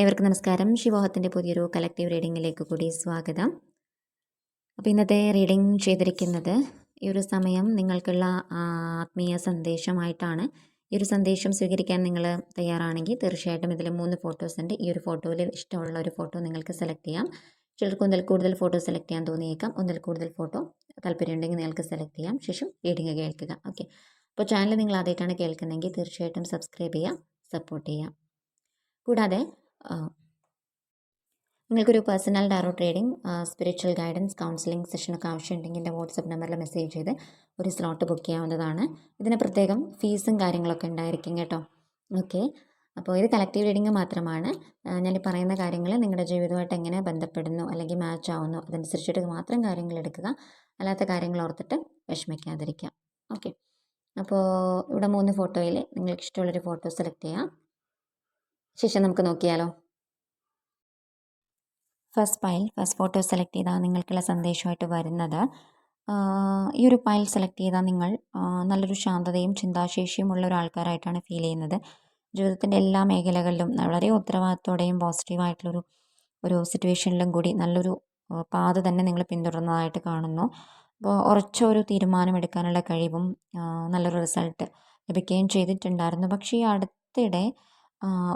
ഏവർക്കും നമസ്കാരം. ശിവോഹത്തിന്റെ പുതിയൊരു കളക്റ്റീവ് റീഡിങ്ങിലേക്ക് കൂടി സ്വാഗതം. അപ്പോൾ ഇന്നത്തെ റീഡിംഗ് ചെയ്തിരിക്കുന്നത് ഈ ഒരു സമയം നിങ്ങൾക്കുള്ള ആത്മീയ സന്ദേശമായിട്ടാണ്. ഈ ഒരു സന്ദേശം സ്വീകരിക്കാൻ നിങ്ങൾ തയ്യാറാണെങ്കിൽ തീർച്ചയായിട്ടും ഇതിൽ മൂന്ന് ഫോട്ടോസ് ഉണ്ട്. ഈ ഒരു ഫോട്ടോയിൽ ഇഷ്ടമുള്ള ഒരു ഫോട്ടോ നിങ്ങൾക്ക് സെലക്ട് ചെയ്യാം. ചിലർക്ക് ഒന്നിൽ കൂടുതൽ ഫോട്ടോ സെലക്ട് ചെയ്യാൻ തോന്നിയേക്കാം. ഒന്നിൽ കൂടുതൽ ഫോട്ടോ താല്പര്യമുണ്ടെങ്കിൽ നിങ്ങൾക്ക് സെലക്ട് ചെയ്യാം. ശേഷം റീഡിങ് കേൾക്കുക. ഓക്കെ. അപ്പോൾ ചാനൽ നിങ്ങൾ ആദ്യമായിട്ടാണ് കേൾക്കുന്നതെങ്കിൽ തീർച്ചയായിട്ടും സബ്സ്ക്രൈബ് ചെയ്യാം സപ്പോർട്ട് ചെയ്യാം കൂടാതെ നിങ്ങൾക്കൊരു personal tarot trading spiritual guidance counselling സെഷനൊക്കെ ആവശ്യമുണ്ടെങ്കിൽ എന്റെ വാട്സപ്പ് നമ്പറിൽ മെസ്സേജ് ചെയ്ത് ഒരു സ്ലോട്ട് ബുക്ക് ചെയ്യാവുന്നതാണ്. ഇതിന് പ്രത്യേകം ഫീസും കാര്യങ്ങളൊക്കെ ഉണ്ടായിരിക്കും കേട്ടോ. ഓക്കെ അപ്പോൾ ഇത് കളക്റ്റീവ് റീഡിംഗ് മാത്രമാണ്. ഞാൻ പറയുന്ന കാര്യങ്ങൾ നിങ്ങളുടെ ജീവിതമായിട്ട് എങ്ങനെ ബന്ധപ്പെടുന്നു അല്ലെങ്കിൽ മാച്ച് ആവുന്നു അതനുസരിച്ചിട്ട് മാത്രം കാര്യങ്ങൾ എടുക്കുക. അല്ലാത്ത കാര്യങ്ങൾ ഓർത്തിട്ട് വിഷമിക്കാതിരിക്കുക. ഓക്കെ അപ്പോൾ ഇവിടെ മൂന്ന് ഫോട്ടോയിൽ നിങ്ങൾക്ക് ഇഷ്ടമുള്ളൊരു ഫോട്ടോ സെലക്ട് ചെയ്യാം. ശേഷം നമുക്ക് നോക്കിയാലോ? First file first photo select ചെയ്താൽ നിങ്ങൾക്കുള്ള സന്ദേശമായിട്ട് വരുന്നത്. ഈ ഒരു ഫയൽ സെലക്ട് ചെയ്താൽ നിങ്ങൾ നല്ലൊരു ശാന്തതയും ചിന്താശേഷിയും ഉള്ള ഒരാൾക്കാരായിട്ടാണ് ഫീൽ ചെയ്യുന്നത്. ജീവിതത്തിന്റെ എല്ലാ മേഖലകളിലും വളരെ ഉത്തരവാദിത്തോടെയും പോസിറ്റീവായിട്ടുള്ളൊരു ഒരു സിറ്റുവേഷനിലും കൂടി നല്ലൊരു പാത തന്നെ നിങ്ങൾ പിന്തുടർന്നതായിട്ട് കാണുന്നു. അപ്പോൾ ഉറച്ച ഒരു തീരുമാനമെടുക്കാനുള്ള കഴിവും നല്ലൊരു റിസൾട്ട് ലഭിക്കുകയും ചെയ്തിട്ടുണ്ടായിരുന്നു. പക്ഷേ ഈ അടുത്തിടെ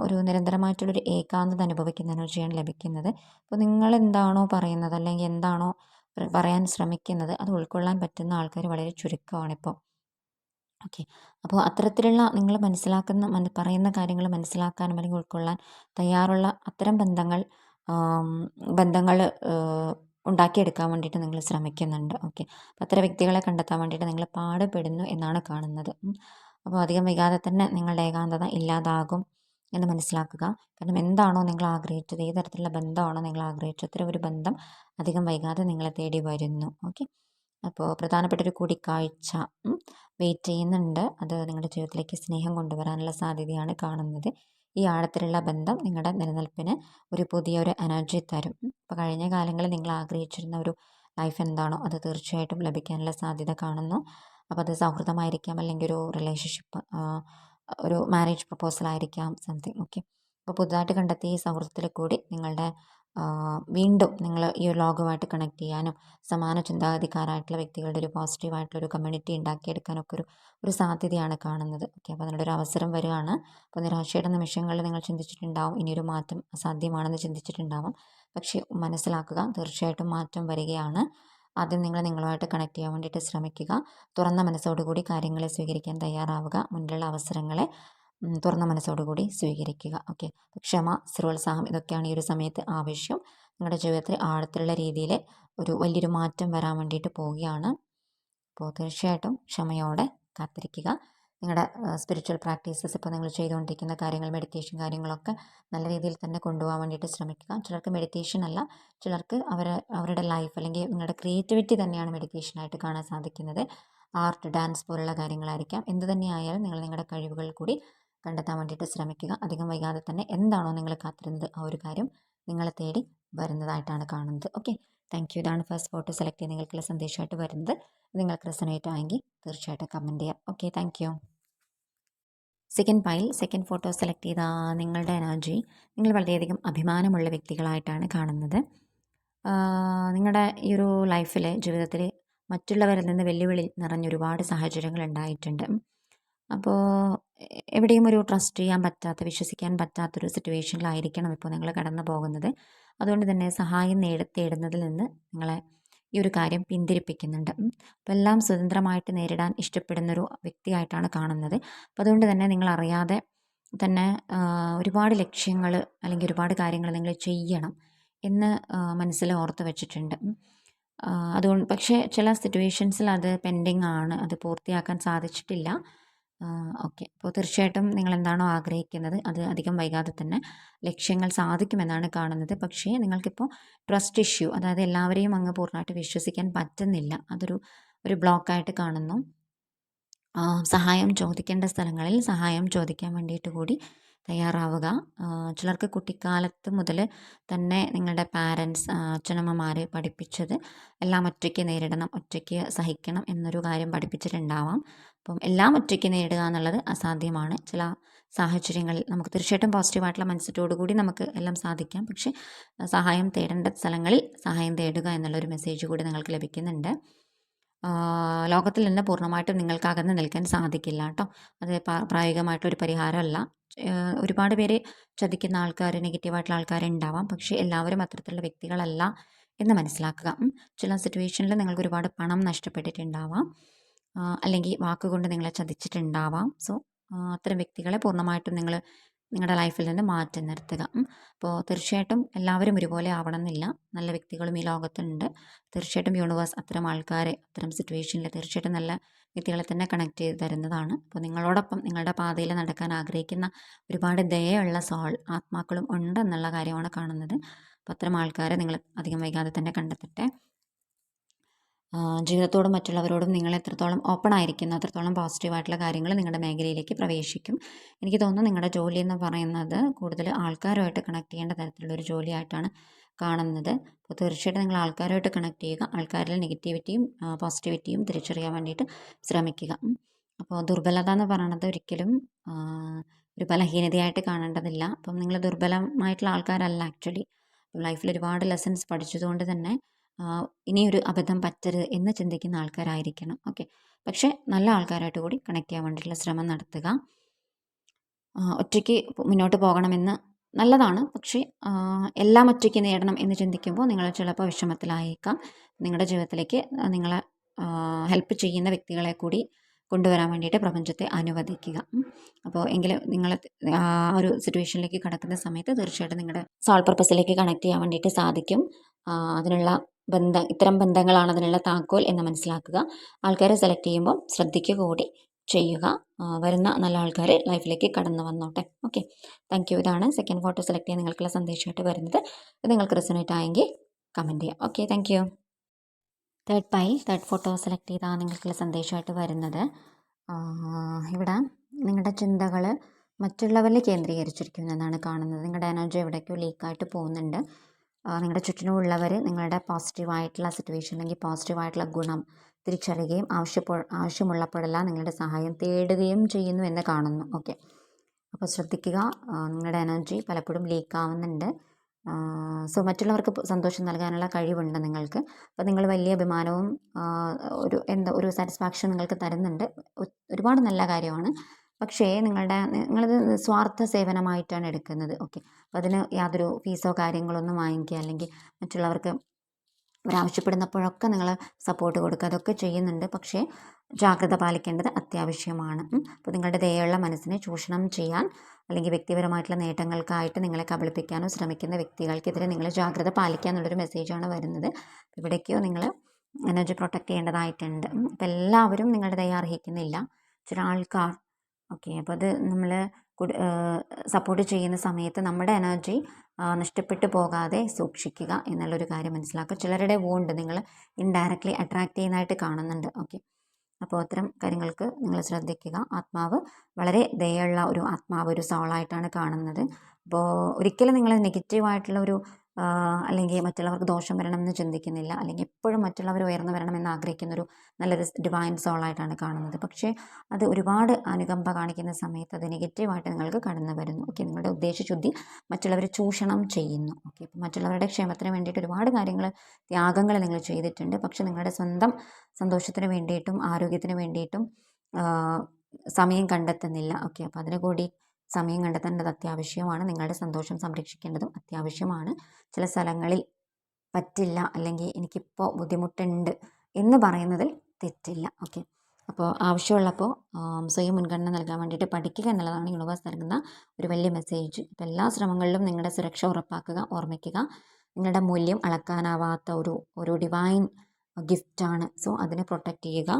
ഒരു നിരന്തരമായിട്ടുള്ളൊരു ഏകാന്തത അനുഭവിക്കുന്ന എനർജിയാണ് ലഭിക്കുന്നത്. അപ്പോൾ നിങ്ങൾ എന്താണോ പറയുന്നത് അല്ലെങ്കിൽ എന്താണോ പറയാൻ ശ്രമിക്കുന്നത് അത് ഉൾക്കൊള്ളാൻ പറ്റുന്ന ആൾക്കാർ വളരെ ചുരുക്കമാണിപ്പോൾ ഓക്കെ. അപ്പോൾ അത്തരത്തിലുള്ള നിങ്ങൾ മനസ്സിലാക്കുന്ന മന- പറയുന്ന കാര്യങ്ങൾ മനസ്സിലാക്കാനും അല്ലെങ്കിൽ ഉൾക്കൊള്ളാൻ തയ്യാറുള്ള അത്തരം ബന്ധങ്ങൾ ബന്ധങ്ങൾ ഉണ്ടാക്കിയെടുക്കാൻ വേണ്ടിയിട്ട് നിങ്ങൾ ശ്രമിക്കുന്നുണ്ട്. ഓക്കെ. അത്തരം വ്യക്തികളെ കണ്ടെത്താൻ വേണ്ടിയിട്ട് നിങ്ങൾ പാടുപെടുന്നു എന്നാണ് കാണുന്നത്. അപ്പോൾ അധികം വൈകാതെ തന്നെ നിങ്ങളുടെ ഏകാന്തത ഇല്ലാതാകും. എന്ന് മനസ്സിലാക്കുക. കാരണം എന്താണോ നിങ്ങൾ ആഗ്രഹിച്ചത് ഏത് തരത്തിലുള്ള ബന്ധമാണോ നിങ്ങൾ ആഗ്രഹിച്ചത് അത്തരം ഒരു ബന്ധം അധികം വൈകാതെ നിങ്ങളെ തേടി വരുന്നു. ഓക്കെ? അപ്പോൾ പ്രധാനപ്പെട്ട ഒരു കൂടിക്കാഴ്ച വെയിറ്റ് ചെയ്യുന്നുണ്ട്. അത് നിങ്ങളുടെ ജീവിതത്തിലേക്ക് സ്നേഹം കൊണ്ടുവരാനുള്ള സാധ്യതയാണ് കാണുന്നത്. ഈ ആഴത്തിലുള്ള ബന്ധം നിങ്ങളുടെ നിലനിൽപ്പിന് ഒരു പുതിയ ഒരു എനർജി തരും. ഇപ്പോൾ കഴിഞ്ഞ കാലങ്ങളിൽ നിങ്ങൾ ആഗ്രഹിച്ചിരുന്ന ഒരു ലൈഫ് എന്താണോ അത് തീർച്ചയായിട്ടും ലഭിക്കാനുള്ള സാധ്യത കാണുന്നു. അപ്പോൾ അത് സൗഹൃദമായിരിക്കാം അല്ലെങ്കിൽ ഒരു റിലേഷൻഷിപ്പ് ഒരു മാരേജ് പ്രപ്പോസൽ ആയിരിക്കാം സംതിങ് ഓക്കെ അപ്പോൾ പുതുതായിട്ട് കണ്ടെത്തിയ ഈ സൗഹൃദത്തിൽ കൂടി നിങ്ങളുടെ വീണ്ടും നിങ്ങൾ ഈ ഒരു ലോകവുമായിട്ട് കണക്ട് ചെയ്യാനും സമാന ചിന്താഗതിക്കാരായിട്ടുള്ള വ്യക്തികളുടെ ഒരു പോസിറ്റീവായിട്ടുള്ള ഒരു കമ്മ്യൂണിറ്റി ഉണ്ടാക്കിയെടുക്കാനൊക്കെ ഒരു ഒരു സാധ്യതയാണ് കാണുന്നത് ഓക്കെ അപ്പോൾ അതിനൊരു അവസരം വരികയാണ്. അപ്പോൾ നിരാശയുടെ നിമിഷങ്ങളിൽ നിങ്ങൾ ചിന്തിച്ചിട്ടുണ്ടാവും ഇനിയൊരു മാറ്റം അസാധ്യമാണെന്ന് ചിന്തിച്ചിട്ടുണ്ടാവും. പക്ഷേ മനസ്സിലാക്കുക തീർച്ചയായിട്ടും മാറ്റം വരികയാണ്. ആദ്യം നിങ്ങൾ നിങ്ങളുമായിട്ട് കണക്ട് ചെയ്യാൻ വേണ്ടിയിട്ട് ശ്രമിക്കുക. തുറന്ന മനസ്സോടുകൂടി കാര്യങ്ങളെ സ്വീകരിക്കാൻ തയ്യാറാവുക. മുന്നിലുള്ള അവസരങ്ങളെ തുറന്ന മനസ്സോടുകൂടി സ്വീകരിക്കുക. ഓക്കെ ക്ഷമ സ്ഥിരോത്സാഹം ഇതൊക്കെയാണ് ഈ ഒരു സമയത്ത് ആവശ്യം. നിങ്ങളുടെ ജീവിതത്തിൽ ആഴത്തിലുള്ള രീതിയിൽ ഒരു വലിയൊരു മാറ്റം വരാൻ വേണ്ടിയിട്ട് പോവുകയാണ്. അപ്പോൾ തീർച്ചയായിട്ടും ക്ഷമയോടെ കാത്തിരിക്കുക. നിങ്ങളുടെ സ്പിരിച്വൽ പ്രാക്ടീസസ് ഇപ്പോൾ നിങ്ങൾ ചെയ്തുകൊണ്ടിരിക്കുന്ന കാര്യങ്ങൾ മെഡിറ്റേഷൻ കാര്യങ്ങളൊക്കെ നല്ല രീതിയിൽ തന്നെ കൊണ്ടുപോകാൻ വേണ്ടിയിട്ട് ശ്രമിക്കുക. ചിലർക്ക് മെഡിറ്റേഷൻ അല്ല ചിലർക്ക് അവർ അവരുടെ ലൈഫ് അല്ലെങ്കിൽ നിങ്ങളുടെ ക്രിയേറ്റിവിറ്റി തന്നെയാണ് മെഡിറ്റേഷനായിട്ട് കാണാൻ സാധിക്കുന്നത്. ആർട്ട് ഡാൻസ് പോലുള്ള കാര്യങ്ങളായിരിക്കാം. എന്ത് തന്നെയായാലും നിങ്ങൾ നിങ്ങളുടെ കഴിവുകൾ കൂടി കണ്ടെത്താൻ വേണ്ടിയിട്ട് ശ്രമിക്കുക. അധികം വൈകാതെ തന്നെ എന്താണോ നിങ്ങൾ കാത്തിരുന്നത് ആ ഒരു കാര്യം നിങ്ങളെ തേടി വരുന്നതായിട്ടാണ് കാണുന്നത്. Okay thank you. ഇതാണ് ഫസ്റ്റ് ഫോട്ടോ സെലക്ട് ചെയ്ത് നിങ്ങൾക്കുള്ള സന്ദേശമായിട്ട് വരുന്നത്. നിങ്ങൾക്ക് റെസനേറ്റ് ആയെങ്കിൽ തീർച്ചയായിട്ടും കമന്റ് ചെയ്യാം. Okay thank you second file second photo select ചെയ്ത നിങ്ങളുടെ എനർജി. നിങ്ങൾ വളരെയധികം അഭിമാനമുള്ള വ്യക്തികളായിട്ടാണ് കാണുന്നത്. നിങ്ങളുടെ ഈ ഒരു ലൈഫിൽ ജീവിതത്തിൽ മറ്റുള്ളവരിൽ നിന്ന് വെല്ലുവിളി നിറഞ്ഞ ഒരുപാട് സാഹചര്യങ്ങൾ ഉണ്ടായിട്ടുണ്ട്. അപ്പോൾ എവിടെയും ഒരു ട്രസ്റ്റ് ചെയ്യാൻ പറ്റാത്ത വിശ്വസിക്കാൻ പറ്റാത്തൊരു സിറ്റുവേഷനിലായിരിക്കണം ഇപ്പോൾ നിങ്ങൾ കടന്നു പോകുന്നത് അതുകൊണ്ട് തന്നെ സഹായം നേട തേടുന്നതിൽ നിന്ന് നിങ്ങളെ ഈ ഒരു കാര്യം പിന്തിരിപ്പിക്കുന്നുണ്ട്. അപ്പോൾ എല്ലാം സ്വതന്ത്രമായിട്ട് നേരിടാൻ ഇഷ്ടപ്പെടുന്നൊരു വ്യക്തിയായിട്ടാണ് കാണുന്നത്. അപ്പോൾ അതുകൊണ്ട് തന്നെ നിങ്ങൾ അറിയാതെ തന്നെ ഒരുപാട് ലക്ഷ്യങ്ങൾ അല്ലെങ്കിൽ ഒരുപാട് കാര്യങ്ങൾ നിങ്ങൾ ചെയ്യണം എന്ന് മനസ്സിൽ ഓർത്ത് വെച്ചിട്ടുണ്ട്. അതുകൊണ്ട് പക്ഷേ ചില സിറ്റുവേഷൻസിൽ അത് പെൻഡിങ് ആണ്. അത് പൂർത്തിയാക്കാൻ സാധിച്ചിട്ടില്ല. ഓക്കെ. അപ്പോൾ തീർച്ചയായിട്ടും നിങ്ങൾ എന്താണോ ആഗ്രഹിക്കുന്നത് അത് അധികം വൈകാതെ തന്നെ ലക്ഷ്യങ്ങൾ സാധിക്കുമെന്നാണ് കാണുന്നത്. പക്ഷേ നിങ്ങൾക്കിപ്പോൾ ട്രസ്റ്റ് ഇഷ്യൂ അതായത് എല്ലാവരെയും അങ്ങ് പൂർണമായിട്ട് വിശ്വസിക്കാൻ പറ്റുന്നില്ല അതൊരു ഒരു ബ്ലോക്കായിട്ട് കാണുന്നു. സഹായം ചോദിക്കേണ്ട സ്ഥലങ്ങളിൽ സഹായം ചോദിക്കാൻ വേണ്ടിയിട്ട് കൂടി തയ്യാറാവുക. ചിലർക്ക് കുട്ടിക്കാലത്ത് മുതൽ തന്നെ നിങ്ങളുടെ പാരൻസ് അച്ഛനമ്മമാർ പഠിപ്പിച്ചത് എല്ലാം ഒറ്റയ്ക്ക് നേരിടണം ഒറ്റയ്ക്ക് സഹിക്കണം എന്നൊരു കാര്യം പഠിപ്പിച്ചിട്ടുണ്ടാവാം. അപ്പം എല്ലാം ഒറ്റയ്ക്ക് നേടുക എന്നുള്ളത് അസാധ്യമാണ്. ചില സാഹചര്യങ്ങളിൽ നമുക്ക് തീർച്ചയായിട്ടും പോസിറ്റീവായിട്ടുള്ള മത്സരത്തോടു കൂടി നമുക്ക് എല്ലാം സാധിക്കാം. പക്ഷേ സഹായം തേടേണ്ട സ്ഥലങ്ങളിൽ സഹായം തേടുക എന്നുള്ളൊരു മെസ്സേജ് കൂടി നിങ്ങൾക്ക് ലഭിക്കുന്നുണ്ട്. ലോകത്തിൽ നിന്ന് പൂർണമായിട്ടും നിങ്ങൾക്ക് അകന്ന് നിൽക്കാൻ സാധിക്കില്ല കേട്ടോ അത് പ്രായോഗികമായിട്ടൊരു പരിഹാരമല്ല. ഒരുപാട് പേര് ചതിക്കുന്ന ആൾക്കാർ നെഗറ്റീവായിട്ടുള്ള ആൾക്കാരുണ്ടാവാം പക്ഷേ എല്ലാവരും അത്തരത്തിലുള്ള വ്യക്തികളല്ല എന്ന് മനസ്സിലാക്കുക. ചില സിറ്റുവേഷനിൽ നിങ്ങൾക്ക് ഒരുപാട് പണം നഷ്ടപ്പെട്ടിട്ടുണ്ടാവാം. അല്ലെങ്കിൽ വാക്കുകൊണ്ട് നിങ്ങളെ ചതിച്ചിട്ടുണ്ടാവാം. സോ അത്തരം വ്യക്തികളെ പൂർണമായിട്ടും നിങ്ങൾ നിങ്ങളുടെ ലൈഫിൽ നിന്ന് മാറ്റി നിർത്തുക. അപ്പോൾ തീർച്ചയായിട്ടും എല്ലാവരും ഒരുപോലെ ആവണമെന്നില്ല. നല്ല വ്യക്തികളും ഈ ലോകത്തുണ്ട്. തീർച്ചയായിട്ടും യൂണിവേഴ്സ് അത്തരം ആൾക്കാരെ അത്തരം സിറ്റുവേഷനിൽ തീർച്ചയായിട്ടും നല്ല വ്യക്തികളെ തന്നെ കണക്ട് ചെയ്ത് തരുന്നതാണ്. അപ്പോൾ നിങ്ങളോടൊപ്പം നിങ്ങളുടെ പാതയിൽ നടക്കാൻ ആഗ്രഹിക്കുന്ന ഒരുപാട് ദയയുള്ള സോൾ ആത്മാക്കളും ഉണ്ടെന്നുള്ള കാര്യമാണ് കാണുന്നത്. അപ്പോൾ അത്തരം ആൾക്കാരെ നിങ്ങൾ അധികം വൈകാതെ തന്നെ കണ്ടെത്തട്ടെ. ജീവിതത്തോടും മറ്റുള്ളവരോടും നിങ്ങൾ എത്രത്തോളം ഓപ്പൺ ആയിരിക്കുന്നു അത്രത്തോളം പോസിറ്റീവായിട്ടുള്ള കാര്യങ്ങൾ നിങ്ങളുടെ മേഖലയിലേക്ക് പ്രവേശിക്കും. എനിക്ക് തോന്നുന്നു നിങ്ങളുടെ ജോലി എന്ന് പറയുന്നത് കൂടുതൽ ആൾക്കാരുമായിട്ട് കണക്ട് ചെയ്യേണ്ട തരത്തിലുള്ള ഒരു ജോലിയായിട്ടാണ് കാണുന്നത്. അപ്പോൾ തീർച്ചയായിട്ടും നിങ്ങൾ ആൾക്കാരുമായിട്ട് കണക്ട് ചെയ്യുക ആൾക്കാരിൽ നെഗറ്റിവിറ്റിയും പോസിറ്റിവിറ്റിയും തിരിച്ചറിയാൻ വേണ്ടിയിട്ട് ശ്രമിക്കുക. അപ്പോൾ ദുർബലത എന്ന് പറയുന്നത് ഒരിക്കലും ഒരു ബലഹീനതയായിട്ട് കാണേണ്ടതില്ല. അപ്പം നിങ്ങൾ ദുർബലമായിട്ടുള്ള ആൾക്കാരല്ല ആക്ച്വലി ലൈഫിൽ ഒരുപാട് ലെസൺസ് പഠിച്ചതുകൊണ്ട് തന്നെ ഇനിയൊരു അബദ്ധം പറ്റരുത് എന്ന് ചിന്തിക്കുന്ന ആൾക്കാരായിരിക്കണം. ഓക്കെ. പക്ഷേ നല്ല ആൾക്കാരായിട്ട് കൂടി കണക്ട് ചെയ്യാൻ വേണ്ടിയിട്ടുള്ള ശ്രമം നടത്തുക. ഒറ്റയ്ക്ക് മുന്നോട്ട് പോകണമെന്ന് നല്ലതാണ്. പക്ഷേ എല്ലാം ഒറ്റയ്ക്ക് നേടണം എന്ന് ചിന്തിക്കുമ്പോൾ നിങ്ങൾ ചിലപ്പോൾ വിഷമത്തിലായേക്കാം. നിങ്ങളുടെ ജീവിതത്തിലേക്ക് നിങ്ങളെ ഹെൽപ്പ് ചെയ്യുന്ന വ്യക്തികളെ കൂടി കൊണ്ടുവരാൻ വേണ്ടിയിട്ട് പ്രപഞ്ചത്തെ അനുവദിക്കുക. അപ്പോൾ എങ്കിലും നിങ്ങൾ ആ ഒരു സിറ്റുവേഷനിലേക്ക് കടക്കുന്ന സമയത്ത് തീർച്ചയായിട്ടും നിങ്ങളുടെ സോൾ പർപ്പസിലേക്ക് കണക്ട് ചെയ്യാൻ വേണ്ടിയിട്ട് സാധിക്കും. അതിനുള്ള ബന്ധം ഇത്തരം ബന്ധങ്ങളാണ് അതിനുള്ള താക്കോൽ എന്ന് മനസ്സിലാക്കുക. ആൾക്കാരെ സെലക്ട് ചെയ്യുമ്പോൾ ശ്രദ്ധിക്കുക കൂടി ചെയ്യുക. വരുന്ന നല്ല ആൾക്കാർ ലൈഫിലേക്ക് കടന്നു വന്നോട്ടെ. ഓക്കെ. Thank you. ഇതാണ് സെക്കൻഡ് ഫോട്ടോ സെലക്ട് ചെയ്യാൻ നിങ്ങൾക്കുള്ള സന്ദേശമായിട്ട് വരുന്നത്. ഇത് നിങ്ങൾക്ക് റിസണേറ്റ് ആയെങ്കിൽ കമന്റ് ചെയ്യാം. ഓക്കെ. താങ്ക് തേർഡ് പൈ തേർഡ് ഫോട്ടോ സെലക്ട് ചെയ്താൽ നിങ്ങൾക്കുള്ള സന്ദേശമായിട്ട് വരുന്നത്. ഇവിടെ നിങ്ങളുടെ ചിന്തകൾ മറ്റുള്ളവരിൽ കേന്ദ്രീകരിച്ചിരിക്കുന്നു എന്നാണ് കാണുന്നത്. നിങ്ങളുടെ എനർജി എവിടേക്കോ ലീക്കായിട്ട് പോകുന്നുണ്ട്. നിങ്ങളുടെ ചുറ്റിനുമുള്ളവർ നിങ്ങളുടെ പോസിറ്റീവായിട്ടുള്ള സിറ്റുവേഷൻ അല്ലെങ്കിൽ പോസിറ്റീവായിട്ടുള്ള ഗുണം തിരിച്ചറിയുകയും ആവശ്യപ്പോ ആവശ്യമുള്ളപ്പോഴെല്ലാം നിങ്ങളുടെ സഹായം തേടുകയും ചെയ്യുന്നു എന്ന് കാണുന്നു. ഓക്കെ അപ്പോൾ ശ്രദ്ധിക്കുക നിങ്ങളുടെ എനർജി പലപ്പോഴും ലീക്ക് ആവുന്നുണ്ട്. സോ മറ്റുള്ളവർക്ക് സന്തോഷം നൽകാനുള്ള കഴിവുണ്ട് നിങ്ങൾക്ക്. അപ്പോൾ നിങ്ങൾ വലിയ അഭിമാനവും ഒരു എന്താ ഒരു സാറ്റിസ്ഫാക്ഷൻ നിങ്ങൾക്ക് തരുന്നുണ്ട്. ഒരുപാട് നല്ല കാര്യമാണ്. പക്ഷേ നിങ്ങളുടെ നിങ്ങളത് സ്വാർത്ഥ സേവനമായിട്ടാണ് എടുക്കുന്നത്. ഓക്കെ. അപ്പോൾ അതിന് യാതൊരു ഫീസോ കാര്യങ്ങളൊന്നും വാങ്ങിക്കുക അല്ലെങ്കിൽ മറ്റുള്ളവർക്ക് അവരാവശ്യപ്പെടുന്നപ്പോഴൊക്കെ നിങ്ങൾ സപ്പോർട്ട് കൊടുക്കുക. അതൊക്കെ ചെയ്യുന്നുണ്ട്. പക്ഷേ ജാഗ്രത പാലിക്കേണ്ടത് അത്യാവശ്യമാണ്. അപ്പോൾ നിങ്ങളുടെ ദയുള്ള മനസ്സിനെ ചൂഷണം ചെയ്യാൻ അല്ലെങ്കിൽ വ്യക്തിപരമായിട്ടുള്ള നേട്ടങ്ങൾക്കായിട്ട് നിങ്ങളെ കബളിപ്പിക്കാനോ ശ്രമിക്കുന്ന വ്യക്തികൾക്കെതിരെ നിങ്ങൾ ജാഗ്രത പാലിക്കുക എന്നുള്ളൊരു മെസ്സേജാണ് വരുന്നത്. ഇവിടേക്കോ നിങ്ങൾ എനർജി പ്രൊട്ടക്റ്റ് ചെയ്യേണ്ടതായിട്ടുണ്ട്. അപ്പോൾ എല്ലാവരും നിങ്ങളുടെ ദയ അർഹിക്കുന്നില്ല. ചില ആൾക്കാർ ഓക്കെ അപ്പോൾ അത് നമ്മൾ സപ്പോർട്ട് ചെയ്യുന്ന സമയത്ത് നമ്മുടെ എനർജി നഷ്ടപ്പെട്ടു പോകാതെ സൂക്ഷിക്കുക എന്നുള്ളൊരു കാര്യം മനസ്സിലാക്കുക. ചിലരുടെ വോണ്ട് നിങ്ങൾ ഇൻഡയറക്റ്റ്ലി അട്രാക്റ്റ് ചെയ്യുന്നതായിട്ട് കാണുന്നുണ്ട്. ഓക്കെ അപ്പോൾ അത്തരം കാര്യങ്ങൾക്ക് നിങ്ങൾ ശ്രദ്ധിക്കുക. ആത്മാവ് വളരെ ദയുള്ള ഒരു ആത്മാവ് ഒരു സോളായിട്ടാണ് കാണുന്നത്. അപ്പോൾ ഒരിക്കലും നിങ്ങൾ നെഗറ്റീവായിട്ടുള്ള ഒരു അല്ലെങ്കിൽ മറ്റുള്ളവർക്ക് ദോഷം വരണമെന്ന് ചിന്തിക്കുന്നില്ല. അല്ലെങ്കിൽ എപ്പോഴും മറ്റുള്ളവർ ഉയർന്നു വരണമെന്ന് ആഗ്രഹിക്കുന്ന ഒരു നല്ലൊരു ഡിവൈൻ സോളായിട്ടാണ് കാണുന്നത്. പക്ഷേ അത് ഒരുപാട് അനുകമ്പ കാണിക്കുന്ന സമയത്ത് അത് നെഗറ്റീവായിട്ട് നിങ്ങൾക്ക് കടന്നു വരുന്നു. ഓക്കെ നിങ്ങളുടെ ഉദ്ദേശശുദ്ധി മറ്റുള്ളവരെ ചൂഷണം ചെയ്യുന്നു. ഓക്കെ അപ്പോൾ മറ്റുള്ളവരുടെ ക്ഷേമത്തിന് വേണ്ടിയിട്ട് ഒരുപാട് കാര്യങ്ങൾ ത്യാഗങ്ങൾ നിങ്ങൾ ചെയ്തിട്ടുണ്ട്. പക്ഷേ നിങ്ങളുടെ സ്വന്തം സന്തോഷത്തിന് വേണ്ടിയിട്ടും ആരോഗ്യത്തിന് വേണ്ടിയിട്ടും സമയം കണ്ടെത്തുന്നില്ല. ഓക്കെ അപ്പോൾ അതിന് കൂടി സമയം കണ്ടെത്തേണ്ടത് അത്യാവശ്യമാണ്. നിങ്ങളുടെ സന്തോഷം സംരക്ഷിക്കേണ്ടതും അത്യാവശ്യമാണ്. ചില സ്ഥലങ്ങളിൽ പറ്റില്ല അല്ലെങ്കിൽ എനിക്കിപ്പോൾ ബുദ്ധിമുട്ടുണ്ട് എന്ന് പറയുന്നതിൽ തെറ്റില്ല. ഓക്കെ. അപ്പോൾ ആവശ്യമുള്ളപ്പോൾ സ്വയം മുൻഗണന നൽകാൻ വേണ്ടിയിട്ട് പഠിക്കുക എന്നുള്ളതാണ് യൂണിവേഴ്സ് നൽകുന്ന ഒരു വലിയ മെസ്സേജ്. അപ്പോൾ എല്ലാ ശ്രമങ്ങളിലും നിങ്ങളുടെ സുരക്ഷ ഉറപ്പാക്കുക ഓർമ്മിക്കുക. നിങ്ങളുടെ മൂല്യം അളക്കാനാവാത്ത ഒരു ഒരു ഡിവൈൻ ഗിഫ്റ്റാണ് സോ അതിനെ പ്രൊട്ടക്റ്റ് ചെയ്യുക.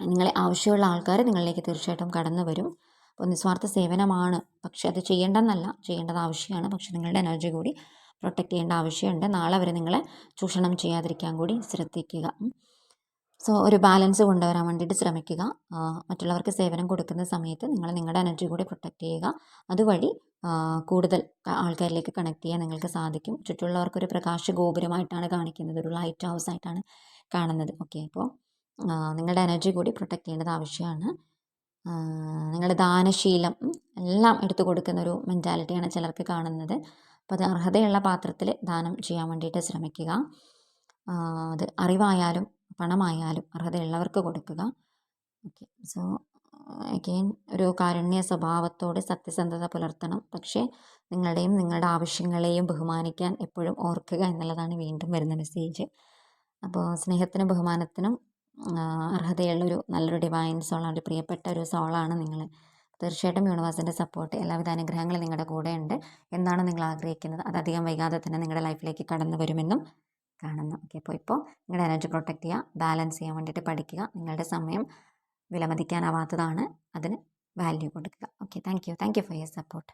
നിങ്ങളെ ആവശ്യമുള്ള ആൾക്കാർ നിങ്ങളിലേക്ക് തീർച്ചയായിട്ടും കടന്നു വരും അപ്പോൾ നിസ്വാർത്ഥ സേവനമാണ്. പക്ഷെ അത് ചെയ്യേണ്ടെന്നല്ല ചെയ്യേണ്ടത് ആവശ്യമാണ്. പക്ഷെ നിങ്ങളുടെ എനർജി കൂടി പ്രൊട്ടക്റ്റ് ചെയ്യേണ്ട ആവശ്യമുണ്ട്. നാളെ വരെ നിങ്ങളെ ചൂഷണം ചെയ്യാതിരിക്കാൻ കൂടി ശ്രദ്ധിക്കുക. സോ ഒരു ബാലൻസ് കൊണ്ടുവരാൻ വേണ്ടിയിട്ട് ശ്രമിക്കുക. മറ്റുള്ളവർക്ക് സേവനം കൊടുക്കുന്ന സമയത്ത് നിങ്ങൾ നിങ്ങളുടെ എനർജി കൂടി പ്രൊട്ടക്റ്റ് ചെയ്യുക. അതുവഴി കൂടുതൽ ആൾക്കാരിലേക്ക് കണക്ട് ചെയ്യാൻ നിങ്ങൾക്ക് സാധിക്കും. ചുറ്റുമുള്ളവർക്കൊരു പ്രകാശ ഗോപുരമായിട്ടാണ് കാണിക്കുന്നത്. ഒരു ലൈറ്റ് ഹൗസ് ആയിട്ടാണ് കാണുന്നത്. ഓക്കെ അപ്പോൾ നിങ്ങളുടെ എനർജി കൂടി പ്രൊട്ടക്റ്റ് ചെയ്യേണ്ടത് ആവശ്യമാണ്. നിങ്ങൾ ദാനശീലം എല്ലാം എടുത്തു കൊടുക്കുന്ന ഒരു മെന്റാലിറ്റിയാണ് ചിലർക്ക് കാണുന്നത്. അപ്പോൾ അത് അർഹതയുള്ള പാത്രത്തിൽ ദാനം ചെയ്യാൻ വേണ്ടിയിട്ട് ശ്രമിക്കുക. അത് അറിവായാലും പണമായാലും അർഹതയുള്ളവർക്ക് കൊടുക്കുക. ഓക്കെ. സോ അഗെയിൻ ഒരു കാരുണ്യ സ്വഭാവത്തോട് സത്യസന്ധത പുലർത്തണം. പക്ഷേ നിങ്ങളുടെയും നിങ്ങളുടെ ആവശ്യങ്ങളെയും ബഹുമാനിക്കാൻ എപ്പോഴും ഓർക്കുക എന്നുള്ളതാണ് വീണ്ടും വരുന്ന മെസ്സേജ് അപ്പോൾ സ്നേഹത്തിനും ബഹുമാനത്തിനും അർഹതയുള്ളൊരു നല്ലൊരു ഡിവൈൻ സോളാണ് ഒരു പ്രിയപ്പെട്ട ഒരു സോളാണ് നിങ്ങൾ തീർച്ചയായിട്ടും യൂണിവേഴ്സിന്റെ സപ്പോർട്ട് എല്ലാവിധ അനുഗ്രഹങ്ങളും നിങ്ങളുടെ കൂടെയുണ്ട് എന്താണ് നിങ്ങൾ ആഗ്രഹിക്കുന്നത്. അത് അധികം വൈകാതെ തന്നെ നിങ്ങളുടെ ലൈഫിലേക്ക് കടന്നു വരുമെന്നും കാണുന്നു. ഓക്കെ അപ്പോൾ ഇപ്പോൾ നിങ്ങളുടെ എനർജി പ്രൊട്ടക്റ്റ് ചെയ്യുക ബാലൻസ് ചെയ്യാൻ വേണ്ടിയിട്ട് പഠിക്കുക നിങ്ങളുടെ സമയം വിലമതിക്കാനാവാത്തതാണ് അതിന് വാല്യൂ കൊടുക്കുക. Okay thank you thank you for your support